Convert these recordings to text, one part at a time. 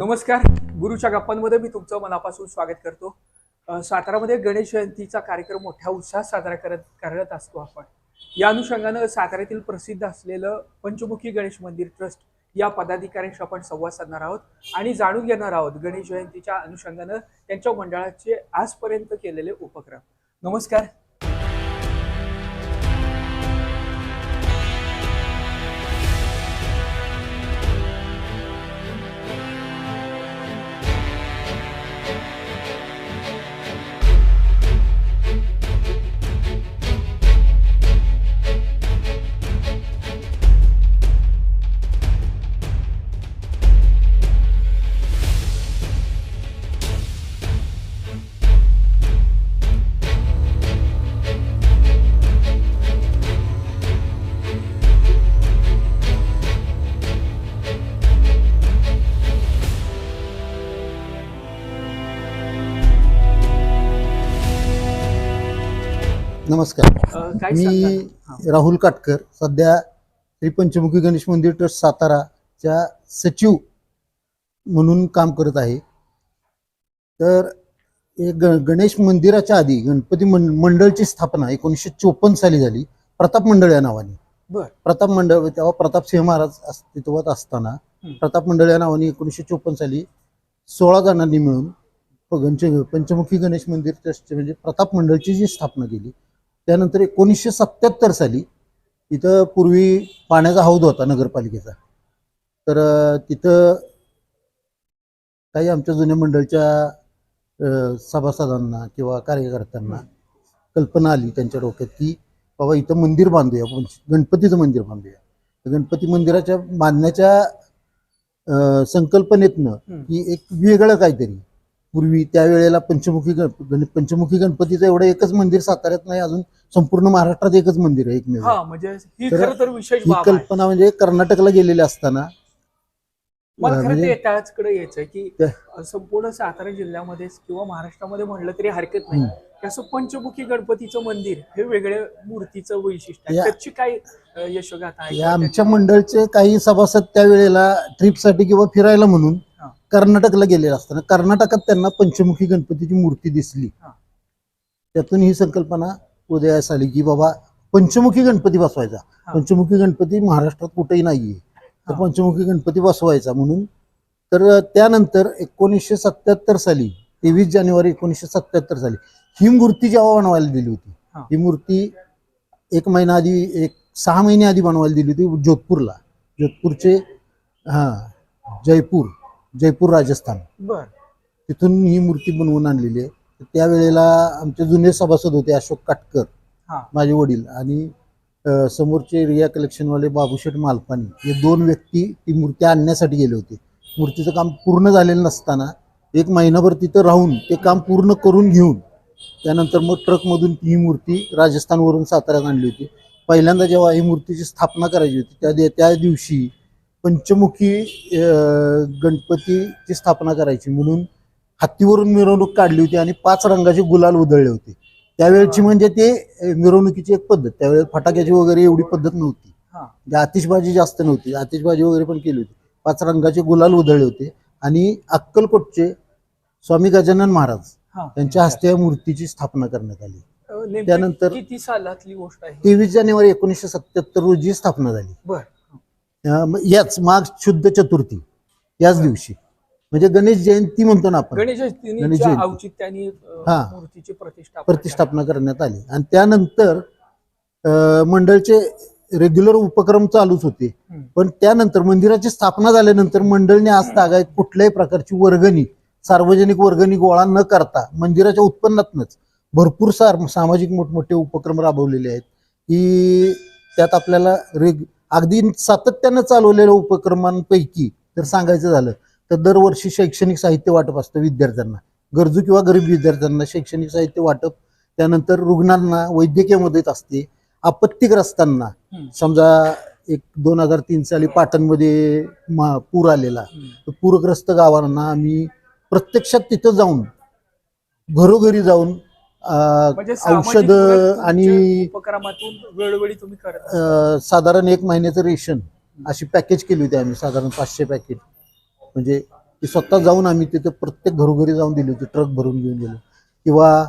नमस्कार. गुरुच्या गप्पांमध्ये मी तुमचं मनापासून स्वागत करतो. सातारामध्ये गणेश जयंतीचा कार्यक्रम मोठ्या उत्साहात साजरा करत करत असतो आपण. या अनुषंगानं साताऱ्यातील प्रसिद्ध असलेलं पंचमुखी गणेश मंदिर ट्रस्ट या पदाधिकाऱ्यांशी आपण संवाद साधणार आहोत आणि जाणून घेणार आहोत गणेश जयंतीच्या अनुषंगानं त्यांच्या मंडळाचे आजपर्यंत केलेले उपक्रम. नमस्कार. नमस्कार. काय. मी राहुल काटकर सध्या श्री पंचमुखी गणेश मंदिर ट्रस्ट साताराच्या सचिव म्हणून काम करत आहे. तर ग गणेश मंदिराच्या आधी गणपती मंडळची स्थापना एकोणीसशे चोपन्न साली झाली. प्रताप मंडळ या नावाने. प्रताप मंडळ तेव्हा प्रताप सिंह महाराज अस्तित्वात असताना. प्रताप मंडळ या नावाने एकोणीसशे चोपन्न साली सोळा जणांनी मिळून पंच पंचमुखी गणेश मंदिर ट्रस्टचे म्हणजे प्रताप मंडळची जी स्थापना केली. त्यानंतर एकोणीसशे सत्याहत्तर साली इथं पूर्वी पाण्याचा हौद होता नगरपालिकेचा तर तिथं काही आमच्या जुन्या मंडळच्या सभासदांना किंवा कार्यकर्त्यांना कल्पना आली त्यांच्या डोक्यात की बाबा इथं मंदिर बांधूया गणपतीचं मंदिर बांधूया गणपती मंदिराच्या बांधण्याच्या संकल्पनेतनं. की एक वेगळं काहीतरी पूर्वी त्यावेळेला पंचमुखी गण पंचमुखी गणपतीचं एवढं एकच मंदिर साताऱ्यात नाही अजून संपूर्ण महाराष्ट्रात एकच मंदिर आहे एकमेव म्हणजे ही तर खरं तर विशेष ही बाब आहे कल्पना म्हणजे कर्नाटकला गेलेले असताना मला खरं म्हणजे- ते त्याचकडे यायचंय की संपूर्ण सातारा जिल्ह्यामध्ये किंवा महाराष्ट्रामध्ये म्हणलं तरी हरकत नाही. की असं पंचमुखी गणपतीचं मंदिर हे वेगळ्या मूर्तीचं वैशिष्ट्य आहे या- त्याची काय अ, यशोगाथा आहे या आमच्या मंडळचे काही सभासद त्यावेळेला ट्रिपसाठी किंवा फिरायला म्हणून. कर्नाटकला गेलेले असताना कर्नाटकात त्यांना पंचमुखी गणपतीची मूर्ती दिसली. त्यातून ही संकल्पना उदयास आली की बाबा पंचमुखी गणपती बसवायचा. पंचमुखी गणपती महाराष्ट्रात कुठेही नाहीये तर. पंचमुखी गणपती बसवायचा म्हणून तर त्यानंतर एकोणीसशे सत्याहत्तर साली तेवीस जानेवारी एकोणीसशे सत्याहत्तर साली ही मूर्ती जेव्हा बनवायला दिली होती हा. ही मूर्ती एक महिना आधी एक सहा महिने आधी बनवायला दिली होती जोधपूरला जोधपूरचे हा जयपूर जयपूर राजस्थान. बर. तिथून ही मूर्ती बनवून आणलेली आहे. तर त्यावेळेला आमचे जुने सभासद होते अशोक काटकर हा. माझे वडील आणि अ, समोरचे रिया कलेक्शनवाले बाबूशेठ मालपानी हे दोन व्यक्ती ती मूर्ती आणण्यासाठी गेले होते. मूर्तीचं काम पूर्ण झालेलं नसताना एक महिनाभर तिथं राहून ते काम पूर्ण करून घेऊन त्यानंतर मग ट्रकमधून ही मूर्ती राजस्थानवरून साताऱ्यात आणली होती. पहिल्यांदा जेव्हा ही मूर्तीची स्थापना करायची होती त्या दि- त्या दिवशी पंचमुखी गणपतीची स्थापना करायची म्हणून हत्तीवरून मिरवणूक काढली होती आणि पाच रंगाचे गुलाल उधळले होते. त्यावेळची म्हणजे ते मिरवणुकीची एक पद्धत. त्यावेळेस फटाक्याची वगैरे एवढी पद्धत नव्हती. म्हणजे आतिषबाजी जास्त नव्हती. आतिषबाजी वगैरे पण केली होती. पाच रंगाचे गुलाल उधळले होते आणि अक्कलकोटचे स्वामी गजानन महाराज हा. यांच्या हस्ते या मूर्तीची स्थापना करण्यात आली. त्यानंतर- किती सालातली गोष्ट आहे? तेवीस जानेवारी एकोणीसशे सत्याहत्तर रोजी स्थापना झाली. याच माघ शुद्ध चतुर्थी याच दिवशी म्हणजे गणेश जयंती म्हणतो ना आपण गणेश जयंती. हा. मूर्तीची प्रतिष्ठापना प्रतिष्ठापना करण्यात आली आणि त्यानंतर मंडळचे रेग्युलर उपक्रम चालूच होते. पण त्यानंतर मंदिराची स्थापना झाल्यानंतर मंडळने आज तागायत कुठल्याही प्रकारची वर्गणी सार्वजनिक वर्गणी गोळा न करता मंदिराच्या उत्पन्नातनच भरपूर सार सामाजिक मोठमोठे उपक्रम राबवलेले आहेत की त्यात आपल्याला रेग अगदी सातत्यानं चालवलेल्या उपक्रमांपैकी जर सांगायचं झालं तर दरवर्षी शैक्षणिक साहित्य वाटप असतं विद्यार्थ्यांना. गरजू किंवा गरीब विद्यार्थ्यांना शैक्षणिक साहित्य वाटप त्यानंतर रुग्णांना वैद्यकीय मदत असते. आपत्तीग्रस्तांना. समजा एक दोन हजार तीन साली पाटणमध्ये पूर आलेला. पूरग्रस्त गावांना आम्ही प्रत्यक्षात तिथं जाऊन घरोघरी जाऊन औषध मदत आणि उपक्रमातून वेळोवेळी तुम्ही करत. अं, साधारण एक महिन्याचं रेशन अशी पॅकेज केली होती आम्ही साधारण पाचशे पॅकेट म्हणजे ती स्वतः जाऊन आम्ही तिथे प्रत्येक घरोघरी जाऊन दिली होती ट्रक भरून घेऊन गेलो किंवा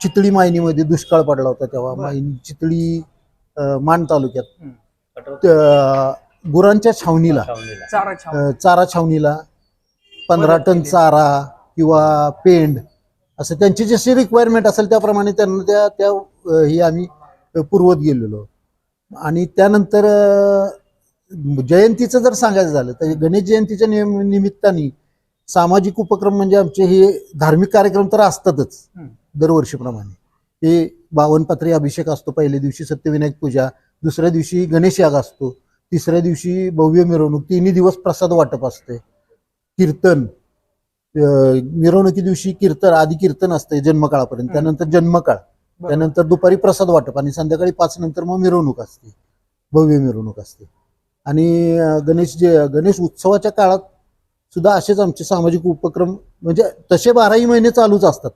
चितळी मायनीमध्ये दुष्काळ पडला होता तेव्हा बरं. मायनी चितळी अं, मान तालुक्यात हम्म. त्या गुरांच्या छावणीला चारा छाव अं, चारा छावणीला पंधरा टन. चारा किंवा पेंड असं त्यांची जशी रिक्वायरमेंट असेल त्याप्रमाणे त्यांना त्या त्या ही आम्ही पुरवत गेलेलो आणि त्यानंतर जयंतीचं जर सांगायचं झालं तर गणेश जयंतीच्या निम- निमित्ताने सामाजिक उपक्रम म्हणजे आमचे हे धार्मिक कार्यक्रम तर असतातच. दरवर्षीप्रमाणे हे बावनपात्री अभिषेक असतो पहिल्या दिवशी सत्यविनायक पूजा दुसऱ्या दिवशी गणेश याग असतो तिसऱ्या दिवशी भव्य मिरवणूक तिन्ही दिवस प्रसाद वाटप असते कीर्तन मिरवणुकी दिवशी कीर्तन आधी कीर्तन असते जन्मकाळापर्यंत. त्यानंतर जन्मकाळ. त्यानंतर दुपारी प्रसाद वाटप आणि संध्याकाळी पाच नंतर मग मिरवणूक असते. भव्य मिरवणूक असते. आणि गणेश जे गणेश उत्सवाच्या काळात सुद्धा असेच आमचे सामाजिक उपक्रम म्हणजे तसे बाराही महिने चालूच असतात.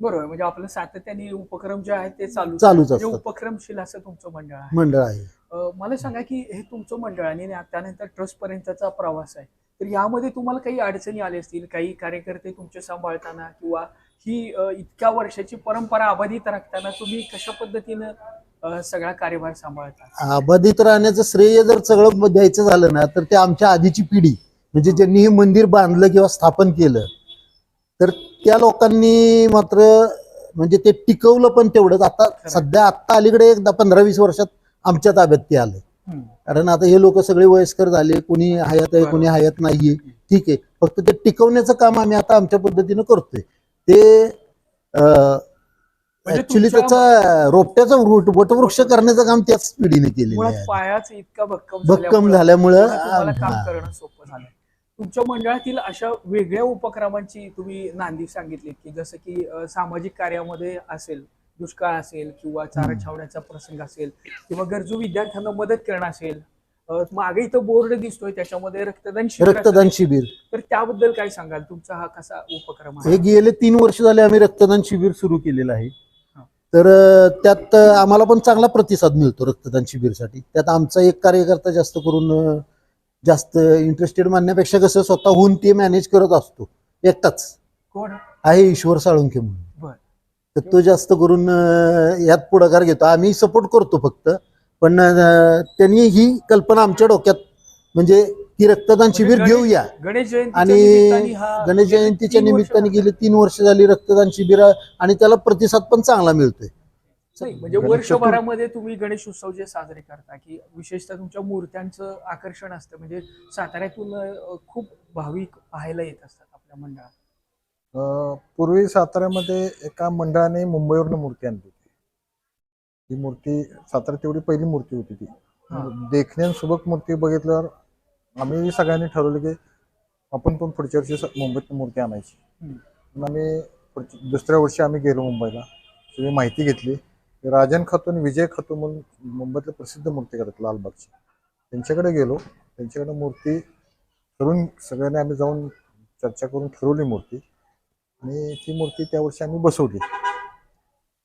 बरोबर. म्हणजे आपलं सातत्याने उपक्रम जे आहेत ते चालू चालूच म्हणजे असतात. उपक्रमशील असं तुमचं मंडळ आहे. मंडळ आहे. मला सांगा की हे तुमचं मंडळ आणि त्या- त्यानंतर ट्रस्ट पर्यंतचा प्रवास आहे. तर यामध्ये तुम्हाला काही अडचणी आल्या असतील काही कार्यकर्ते तुमचे सांभाळताना किंवा ही इतक्या वर्षाची परंपरा अबाधित राखताना तुम्ही कशा पद्धतीनं सगळा कार्यभार सांभाळता? अबाधित राहण्याचं श्रेय जर सगळं द्यायचं झालं ना तर ते आमच्या आधीची पिढी म्हणजे ज्यांनी हे मंदिर बांधलं किंवा स्थापन केलं तर त्या लोकांनी मात्र म्हणजे ते टिकवलं पण तेवढंच. आता सध्या आत्ता अलीकडे एकदा पंधरा वीस वर्षात आमच्या ताब्यात ते आलं. कारण आता हे लोक सगळे वयस्कर झाले कोणी हयात आहे कोणी हयात नाहीये. ठीक आहे. फक्त ते टिकवण्याचं काम आम्ही आता आमच्या पद्धतीनं करतोय. ते म्हणजे ऍक्च्युली तुमच्या- त्याचा रोपट्याचा वटवृक्ष करण्याचं काम त्याच पिढीने पायाच इतका भक्कम भक्कम झाल्यामुळं काम. करणं सोपं झालं तुमच्या मंडळातील अशा वेगळ्या उपक्रमांची तुम्ही नांदी सांगितली की जसं की सामाजिक कार्यामध्ये असेल दुष्काळ असेल किंवा चारा. छावण्याचा प्रसंग असेल किंवा गरजू विद्यार्थ्यांना मदत करणं असेल मागे इथं बोर्ड दिसतोय त्याच्यामध्ये रक्तदान शिबिर रक्तदान. शिबिर. तर त्याबद्दल काय सांगाल? तुमचा हा कसा उपक्रम आहे? हे गेले तीन वर्ष झाले आम्ही रक्तदान शिबिर सुरू केलेलं आहे. तर त्यात आम्हाला पण चांगला प्रतिसाद मिळतो रक्तदान शिबिरसाठी. त्यात आमचा एक कार्यकर्ता जास्त करून जास्त इंटरेस्टेड मानण्यापेक्षा कसं स्वतःहून ते मॅनेज करत असतो. एकटाच. कोण? आहे ईश्वर साळुंखे म्हणून. तर तो जास्त करून यात पुढाकार घेतो. आम्ही सपोर्ट करतो फक्त. पण त्यांनी ही कल्पना आमच्या डोक्यात म्हणजे की रक्तदान शिबिर गणेश- घेऊया. गणेश जयंतीच्या आणि निमित्ताने हा गणेश जयंतीच्या तीन वर्ष निमित्ताने. गेली तीन वर्ष झाली रक्तदान शिबिर आणि त्याला प्रतिसाद पण चांगला मिळतोय. नाही म्हणजे वर्षभरामध्ये तुम्ही गणेश उत्सव जे साजरे करता की विशेषतः तुमच्या मूर्त्यांचं आकर्षण असतं. म्हणजे साताऱ्यातून खूप भाविक पाहायला येत असतात आपल्या मंडळात. पूर्वी साताऱ्यामध्ये एका मंडळाने मुंबईवरून मूर्ती आणली होती. ती मूर्ती साताऱ्यात तेवढी पहिली मूर्ती होती ती. देखण्यान सुबक मूर्ती बघितल्यावर आम्ही सगळ्यांनी ठरवलं की आपण पण पुढच्या वर्षी मुंबईत मूर्ती आणायची. आम्ही दुसऱ्या वर्षी आम्ही गेलो मुंबईला. सगळी माहिती घेतली. राजन खातू आणि विजय खातू म्हणून मुंबईतले प्रसिद्ध मूर्तीकार आहेत लालबागचे त्यांच्याकडे गेलो. त्यांच्याकडे मूर्ती ठरवून सगळ्यांनी आम्ही जाऊन चर्चा करून ठरवली मूर्ती. आणि ती मूर्ती त्या वर्षी आम्ही बसवली.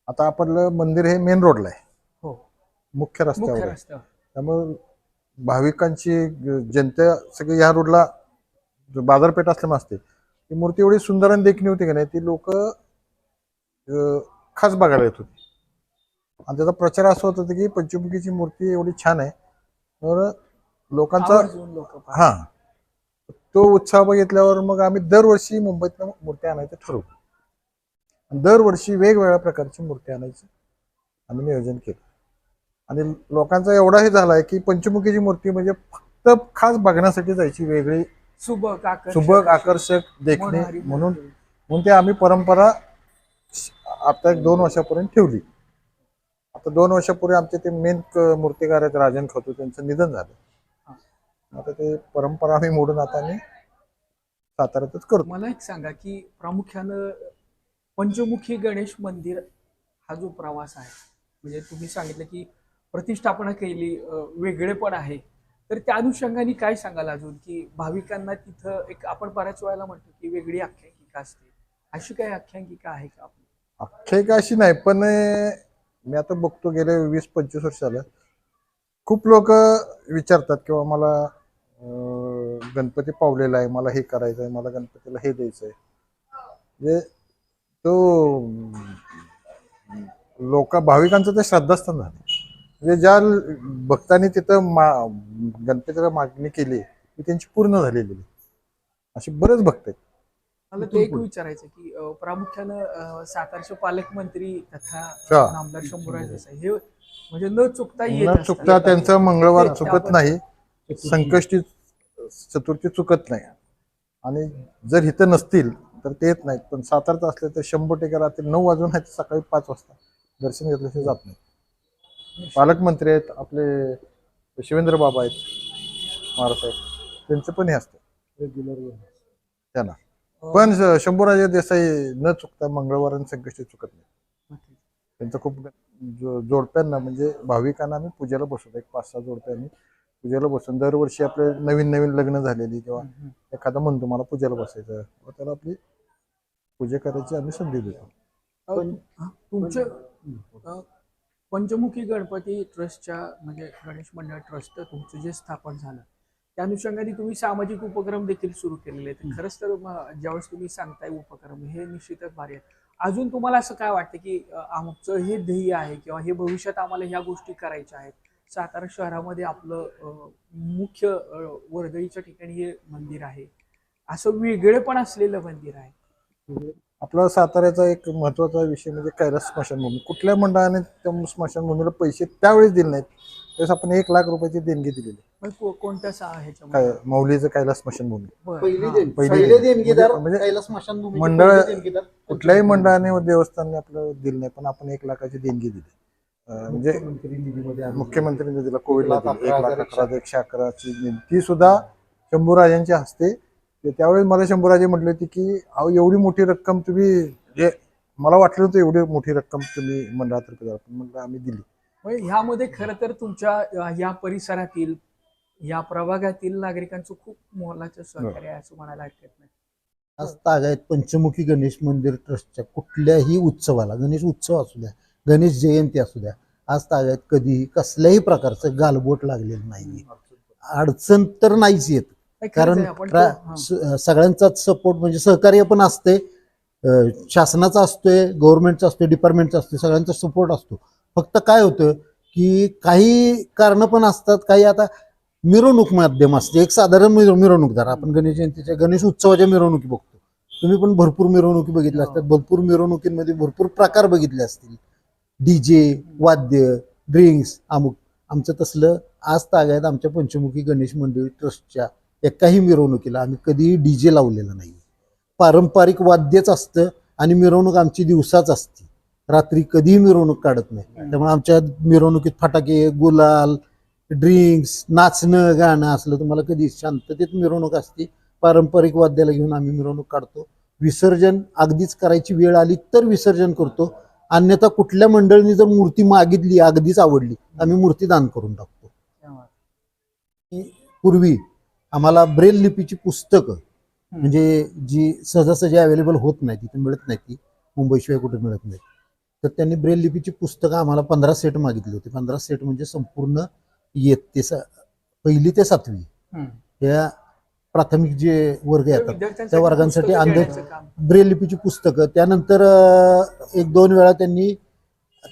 आता आपलं मंदिर हे मेन रोडला आहे. हो. मुख्य रस्त्यावर आहे. त्यामुळे भाविकांची जनता सगळी ह्या रोडला जो बाजारपेठ असल्यामुळे असते. ती मूर्ती एवढी सुंदर आणि देखणी होती की नाही ती लोक खास बघायला येत होती. आणि त्याचा प्रचार असा होत होता की पंचमुखीची मूर्ती एवढी छान आहे. तर लोकांचा आवर्जून लोक हा तो उत्साह बघितल्यावर मग आम्ही दरवर्षी मुंबईतनं मूर्ती आणायचं ठरवलं आणि दरवर्षी वेगवेगळ्या प्रकारची मूर्ती आणायची आम्ही नियोजन केलं. आणि लोकांचा एवढा हे झालाय की पंचमुखीची मूर्ती म्हणजे फक्त खास बघण्यासाठी जायची वेगळी सुबक आकर्षक. सुबक आकर्षक देखणे म्हणून. म्हणून ते आम्ही परंपरा आता एक दोन वर्षापर्यंत ठेवली. आता दोन वर्षापूर्वी आमचे ते मेन मूर्तिकार आहेत राजन खतू त्यांचं निधन झालं. आता ते परंपरा आम्ही मोडून आता आम्ही साताऱ्यातच करतो. मला एक सांगा की प्रामुख्यानं पंचमुखी गणेश मंदिर हा जो प्रवास आहे म्हणजे तुम्ही सांगितलं की प्रतिष्ठापना केली अं, वेगळेपण आहे. तर त्या अनुषंगाने काय सांगाल अजून? की भाविकांना तिथं एक आपण बऱ्याच वेळेला म्हणतो की वेगळी आख्यायिका असते. अशी काही आख्यायिका आहे का आपली? आख्यायिका अशी नाही पण मी आता बघतो गेले वीस पंचवीस वर्ष झालं खूप लोक विचारतात किंवा मला गणपती पावलेला आहे मला हे करायचं आहे मला गणपतीला हे द्यायचं आहे म्हणजे तो लोक भाविकांचं ते श्रद्धास्थान झालं म्हणजे ज्या भक्तांनी तिथं मा गणपतीला मागणी केली ती त्यांची पूर्ण झालेली. असे बरेच भक्त आहेत मला ते एक विचारायचं की प्रामुख्यानं सातारचे पालकमंत्री तथा. नामदार शंभूराज देसाई हे म्हणजे न चुकता येत न असतात. चुकता त्यांचं मंगळवार चुकत नाही संकष्टी चतुर्थी चुकत नाही. आणि जर इथं नसतील तर ते येत नाहीत. पण सातारात असले तर शंभर टक्के रात्री नऊ वाजून आहेत सकाळी पाच वाजता. दर्शन घेतल्याशिवाय जात नाही. पालकमंत्री आहेत आपले शिवेंद्र बाबा आहेत महाराष्ट्रात त्यांचं पण हे असतं. त्यांना. पण श- शंभूराजे देसाई न चुकता मंगळवार आणि संकष्टी चुकत नाही. त्यांचं खूप जो- जोडप्यांना म्हणजे भाविकांना आम्ही पूजेला बसवतो. एक पाच सहा जोडपे आम्ही पूजेला बसवून दरवर्षी आपले नवीन नवीन लग्न झालेली किंवा. एखादा म्हणतो मला पूजेला बसायचं व त्याला आपली पूजा करायची आम्ही संधी देतो. हा, तुमचे पंचमुखी गणपती ट्रस्टच्या म्हणजे गणेश मंडळ ट्रस्ट तुमचं जे स्थापन झालं त्या अनुषंगाने तुम्ही सामाजिक उपक्रम देखील सुरू केलेले आहेत. खरंच तर ज्यावेळेस तुम्ही सांगताय उपक्रम हे निश्चितच भारी आहे. अजून तुम्हाला असं काय वाटतं की आमचं हे ध्येय आहे किंवा हे भविष्यात आम्हाला ह्या गोष्टी करायच्या आहेत? सातारा शहरामध्ये आपलं मुख्य वर्दळीच्या ठिकाणी हे मंदिर आहे. असं वेगळेपण असलेलं मंदिर आहे. म्हणजे आपला साताऱ्याचा एक महत्त्वाचा विषय म्हणजे कैलास स्मशानभूमी. कुठल्या मंडळाने त्या स्मशानभूमीला पैसे त्यावेळेस दिले नाहीत? त्यावेळेस आपण एक लाख रुपयाची देणगी दिलेली. मग को- कोणत्या सा ह्याच्यामध्ये? काय मौलीचं कैलास स्मशानभूमी बरं, पहिली हा. देणगी- पहिली पहिले देणगी. देणगीदार म्हणजे- कैलास स्मशानभूमीचे मंडळ- पहिले देणगीदार. कुठल्याही मंडळाने व देवस्थानने आपल्याला दिलं नाही पण आपण एक लाखाची देणगी दिली. अं, म्हणजे मुख्यमंत्री निधीमध्ये आम्ही- मुख्यमंत्री निधीला कोविडला एक लाख दिली. एक अकरा लाख हजार अकरा हजार एकशे अकराची निधी. ती सुद्धा शंभूराजांच्या हस्ते. ते त्यावेळेस मला शंभूराजे म्हटले होते की अहो एवढी मोठी रक्कम तुम्ही जे मला वाटलं होतं एवढी मोठी रक्कम तुम्ही मंडळातर्फे द्या पण म्हटलं आम्ही दिली. ह्यामध्ये खरं तर तुमच्या या परिसरातील या प्रभागातील नागरिकांचं खूप मोलाचं सहकार्य आहे असं म्हणायला हरकत नाही. आज तागायत पंचमुखी गणेश मंदिर ट्रस्टच्या कुठल्याही उत्सवाला गणेश उत्सव असू द्या गणेश जयंती असू द्या आज तागायत कधी कसल्याही प्रकारचं गालबोट लागलेलं नाही अडचण तर नाहीच येत. कारण सगळ्यांचाच सपोर्ट म्हणजे सहकार्य पण असते शासनाचा असतोय गव्हर्नमेंटचा असतोय डिपार्टमेंटचा असतोय सगळ्यांचा सपोर्ट असतो. फक्त काय होतं की काही कारणं पण असतात काही आता मिरवणूक माध्यम असते. एक साधारण मिर- मिरवणूकदार आपण गणेश जयंतीच्या गणेश उत्सवाच्या मिरवणुकी बघतो. तुम्ही पण भरपूर मिरवणुकी बघितल्या असतात. भरपूर मिरवणुकींमध्ये भरपूर प्रकार बघितले असतील. डीजे वाद्य ड्रिंक्स अमुक. आमचं तसलं आज तागायत आमच्या पंचमुखी गणेश मंडळी ट्रस्टच्या एकाही मिरवणुकीला आम्ही कधीही डीजे लावलेला नाही पारंपरिक वाद्यच असतं आणि मिरवणूक आमची दिवसाच असते. रात्री कधीही मिरवणूक काढत नाही. त्यामुळे आमच्या मिरवणुकीत फटाके गुलाल ड्रिंक्स नाचणं गाणं असलं तुम्हाला कधी शांततेत मिरवणूक असते. पारंपरिक वाद्याला घेऊन आम्ही मिरवणूक काढतो. विसर्जन अगदीच करायची वेळ आली तर विसर्जन करतो. अन्यथा कुठल्या मंडळीने जर मूर्ती मागितली अगदीच आवडली आम्ही मूर्ती दान करून टाकतो. पूर्वी आम्हाला ब्रेल लिपीची पुस्तकं म्हणजे जी सहजासहजी अवेलेबल होत नाही तिथे मिळत नाही ती. मुंबईशिवाय कुठे मिळत नाही. तर त्यांनी ब्रेल लिपीची पुस्तकं आम्हाला पंधरा सेट मागितली होती. पंधरा सेट म्हणजे संपूर्ण येत ते पहिली ते सातवी. या प्राथमिक जे वर्ग येतात त्या वर्गांसाठी अंध-. ब्रेल लिपीची पुस्तकं. त्यानंतर एक दोन वेळा त्यांनी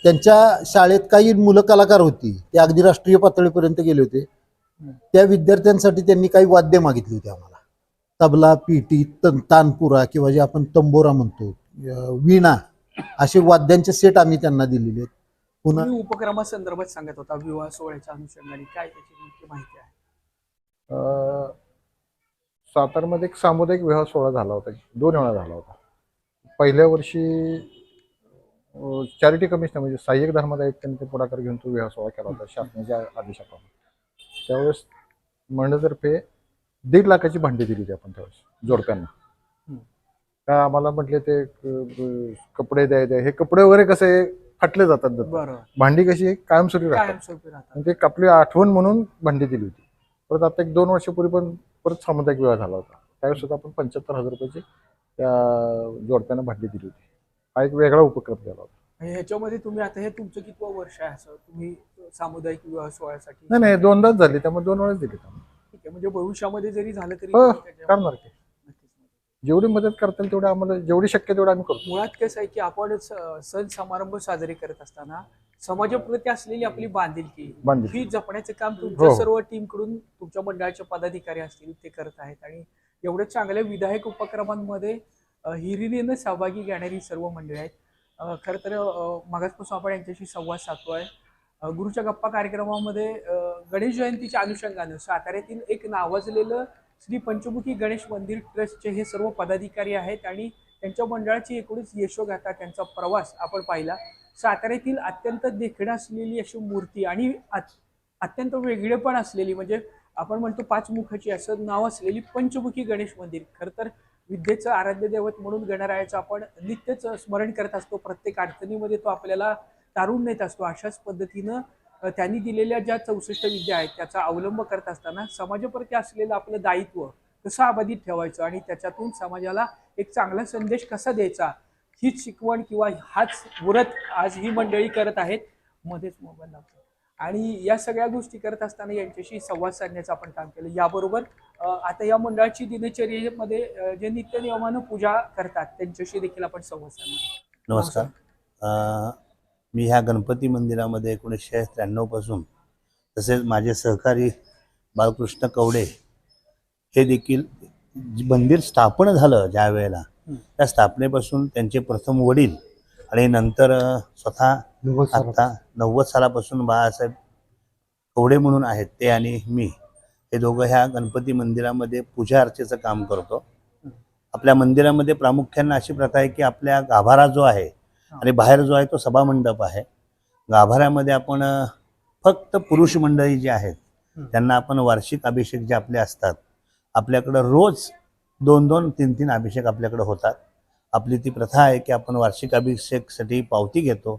त्यांच्या शाळेत काही मुलं कलाकार होती. ते अगदी राष्ट्रीय पातळीपर्यंत गेले होते. त्या विद्यार्थ्यांसाठी त्यांनी काही वाद्य मागितली होती आम्हाला. तबला पिटी तन तानपुरा किंवा जे आपण तंबोरा म्हणतो वीणा. असे वाद्यांचे सेट आम्ही त्यांना दिलेले आहेत. पुन्हा तुम्ही उपक्रमासंदर्भात सांगत होता विवाह सोहळ्याच्या अनुषंगाने काय त्याची नेमकी माहिती आहे? अं, सातारमध्ये एक सामुदायिक विवाह सोहळा झाला होता. दोन वेळा झाला होता. पहिल्या वर्षी चॅरिटी कमिशनर म्हणजे सहाय्यक धर्मदायित्यांनी ते पुढाकार घेऊन तो विवाह सोहळा केला होता शासनाच्या आदेशाप्रमाणे. त्यावेळेस मंडळतर्फे दीड लाखाची भांडी दिली होती आपण त्यावेळेस जोडप्यांना. का आम्हाला म्हटले ते कपडे द्याय द्या. हे कपडे वगैरे कसे फाटले जातात भांडी कशी कायमस्वरूपी राहतात. ते आपली आठवण म्हणून भांडी दिली होती. परत आता एक दोन वर्षापूर्वी पण परत सामुदायिक विवाह झाला होता. त्यावेळेस सुद्धा आपण पंच्याहत्तर हजार रुपयाची त्या जोडप्यांना भांडी दिली होती. हा एक वेगळा उपक्रम केला होता. आणि ह्याच्यामध्ये तुम्ही आता हे तुमचं कितवं वर्ष आहे असं? तुम्ही सामुदायिक विवाह सोहळ्यासाठी नाही नाही दोनदाच झाली. त्यामुळे दोन वेळेस दिली ठीक आहे. म्हणजे भविष्यामध्ये जरी झालं तरी हो, करणार की. जेवढी मदत करता येईल तेवढी आम्हाला जेवढी शक्य तेवढं आम्ही करतो मुळात कसं आहे की आपण स- सण समारंभ साजरे करत असताना समाजाप्रती असलेली आपली बांधिलकी. ही जपण्याचं काम तुमच्या हो. सर्व टीमकडून तुमच्या मंडळाचे पदाधिकारी असतील ते करत आहेत आणि एवढ्या चांगल्या विधायक उपक्रमांमध्ये अ, हिरिरीनं सहभागी घेणारी सर्व मंडळी आहेत अ, खरं तर अ, मागासपासून आपण यांच्याशी संवाद साधतोय अ, गुरुच्या गप्पा कार्यक्रमामध्ये अ, गणेश जयंतीच्या अनुषंगानं साताऱ्यातील एक नावाजलेलं श्री पंचमुखी गणेश मंदिर ट्रस्टचे हे सर्व पदाधिकारी आहेत आणि त्यांच्या मंडळाची एकूणच यशोगाथा त्यांचा प्रवास आपण पाहिला. साताऱ्यातील अत्यंत देखणं असलेली अशी मूर्ती आणि अत्यंत वेगळे पण असलेली म्हणजे आपण म्हणतो पाच मुखाची असं नाव असलेली पंचमुखी गणेश मंदिर. खरं तर विद्येचं आराध्य दैवत म्हणून गणरायाचं आपण नित्यच स्मरण करत असतो. प्रत्येक अडचणीमध्ये तो आपल्याला तारून नेत असतो. अशाच पद्धतीनं त्यांनी दिलेल्या ज्या चौसष्ट विद्या आहेत त्याचा अवलंब करत असताना समाजाप्रती असलेलं आपलं दायित्व कसं अबाधित ठेवायचं आणि त्याच्यातून समाजाला एक चांगला संदेश कसा द्यायचा हीच शिकवण किंवा हाच व्रत आज ही मंडळी करत आहेत मध्येच मोबाईल लागतो आणि या सगळ्या गोष्टी करत असताना यांच्याशी संवाद साधण्याचं आपण काम केलं. याबरोबर आता या मंडळाची दिनचर्येमध्ये जे नित्य नियमानं पूजा करतात त्यांच्याशी देखील आपण संवाद साधणार नमस्कार. मी ह्या गणपती मंदिरामध्ये एकोणीसशे त्र्याण्णवपासून तसेच माझे सहकारी बालकृष्ण कवडे हे देखील मंदिर स्थापन झालं ज्या वेळेला. त्या स्थापनेपासून त्यांचे प्रथम वडील आणि नंतर स्वतः आता नव्वद सालापासून बाळासाहेब कवडे म्हणून आहेत ते आणि मी हे दोघं ह्या गणपती मंदिरामध्ये पूजा अर्चेचं काम करतो. आपल्या मंदिरामध्ये प्रामुख्यानं अशी प्रथा आहे की आपल्या गाभारा जो आहे आणि बाहेर जो आहे तो सभामंडप आहे गाभाऱ्यामध्ये आपण फक्त पुरुष मंडळी जी आहेत. त्यांना आपण वार्षिक अभिषेक जे आपले असतात आपल्याकडं रोज दोन दोन तीन तीन अभिषेक आपल्याकडे होतात आपली ती प्रथा आहे की आपण वार्षिक अभिषेकसाठी पावती घेतो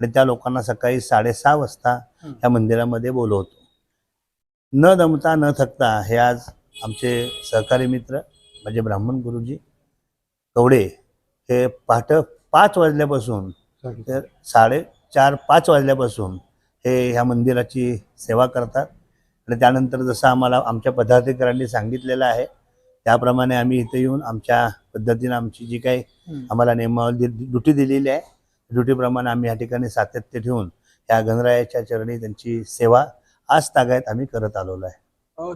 आणि त्या लोकांना सकाळी साडेसहा वाजता. या मंदिरामध्ये बोलवतो न दमता न थकता हे आज आमचे सहकारी मित्र म्हणजे ब्राह्मण गुरुजी कवडे हे पहाटे पाच वाजल्यापासून तर साडेचार पाच वाजल्यापासून हे ह्या मंदिराची सेवा करतात. आणि त्यानंतर जसं आम्हाला आमच्या पदाधिकाऱ्यांनी सांगितलेलं आहे त्याप्रमाणे आम्ही इथे येऊन आमच्या पद्धतीनं आमची जी काही. आम्हाला नियमावली ड्युटी दिलेली आहे ड्युटीप्रमाणे आम्ही या ठिकाणी सातत्य ठेवून या गणरायाच्या चरणी त्यांची सेवा आज तागायत आम्ही करत आलेलो आहे.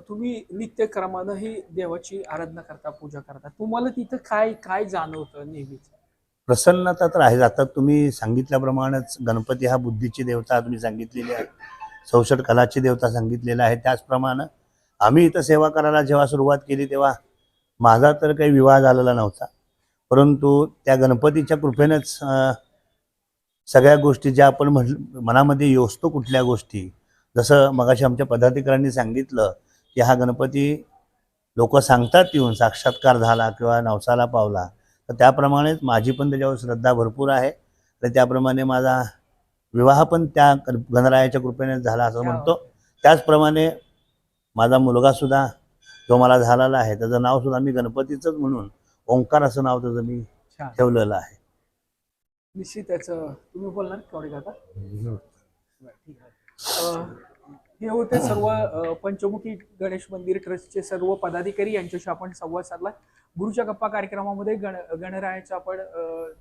तुम्ही नित्यक्रमानं ही देवाची आराधना करता पूजा करता. तुम्हाला तिथं काय काय जाणवतं नेहमीच? प्रसन्नता तर आहे. आता तुम्ही सांगितल्याप्रमाणेच गणपती हा बुद्धीची देवता तुम्ही सांगितलेली आहे. चौसष्ट कलाची देवता सांगितलेला आहे. त्याचप्रमाणे आम्ही इथं सेवा करायला जेव्हा सुरुवात केली तेव्हा माझा तर काही विवाह झालेला नव्हता. परंतु त्या गणपतीच्या कृपेनेच सगळ्या गोष्टी ज्या आपण म्हण मनामध्ये योजतो कुठल्या गोष्टी. जसं मगाशी आमच्या पदाधिकाऱ्यांनी सांगितलं की हा गणपती लोक सांगतात येऊन साक्षात्कार झाला किंवा नवसाला पावला. तर त्याप्रमाणेच माझी पण त्याच्यावर श्रद्धा भरपूर आहे. आणि त्याप्रमाणे माझा विवाह पण त्या गण- गणरायाच्या कृपेने झाला असं म्हणतो. त्याचप्रमाणे माझा मुलगा सुद्धा जो मला झालेला आहे त्याचं नाव सुद्धा मी गणपतीचंच म्हणून ओंकार असं नाव त्याचं मी ठेवलेलं आहे. निश्चितच तुम्ही बोलणार कवडे काका? ठीक आहे. हे होते सर्व पंचमुखी गणेश मंदिर ट्रस्टचे सर्व पदाधिकारी यांच्याशी आपण संवाद साधला. गुरुच्या गप्पा कार्यक्रमामध्ये गण गणरायाचा आपण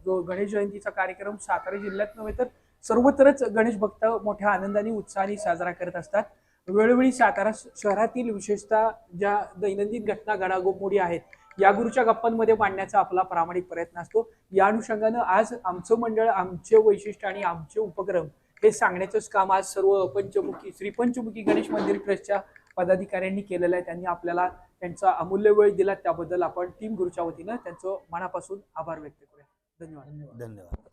जो गणेश जयंतीचा कार्यक्रम सातारा जिल्ह्यात नव्हे तर सर्वत्रच गणेश भक्त मोठ्या आनंदाने उत्साहाने साजरा करत असतात. वेळोवेळी सातारा शहरातील विशेषतः ज्या दैनंदिन घटना घडामोडी आहेत या गुरुच्या गप्पांमध्ये मांडण्याचा आपला प्रामाणिक प्रयत्न असतो. या अनुषंगानं आज आमचं मंडळ आमचे वैशिष्ट्य आणि आमचे उपक्रम हे सांगण्याचंच काम आज सर्व पंचमुखी श्री पंचमुखी गणेश मंदिर ट्रस्टच्या पदाधिकाऱ्यांनी केलेलं आहे. त्यांनी आपल्याला त्यांचा अमूल्य वेळ दिला त्याबद्दल आपण टीम गुरुच्या वतीनं त्यांचं मनापासून आभार व्यक्त करूया. धन्यवाद. धन्यवाद.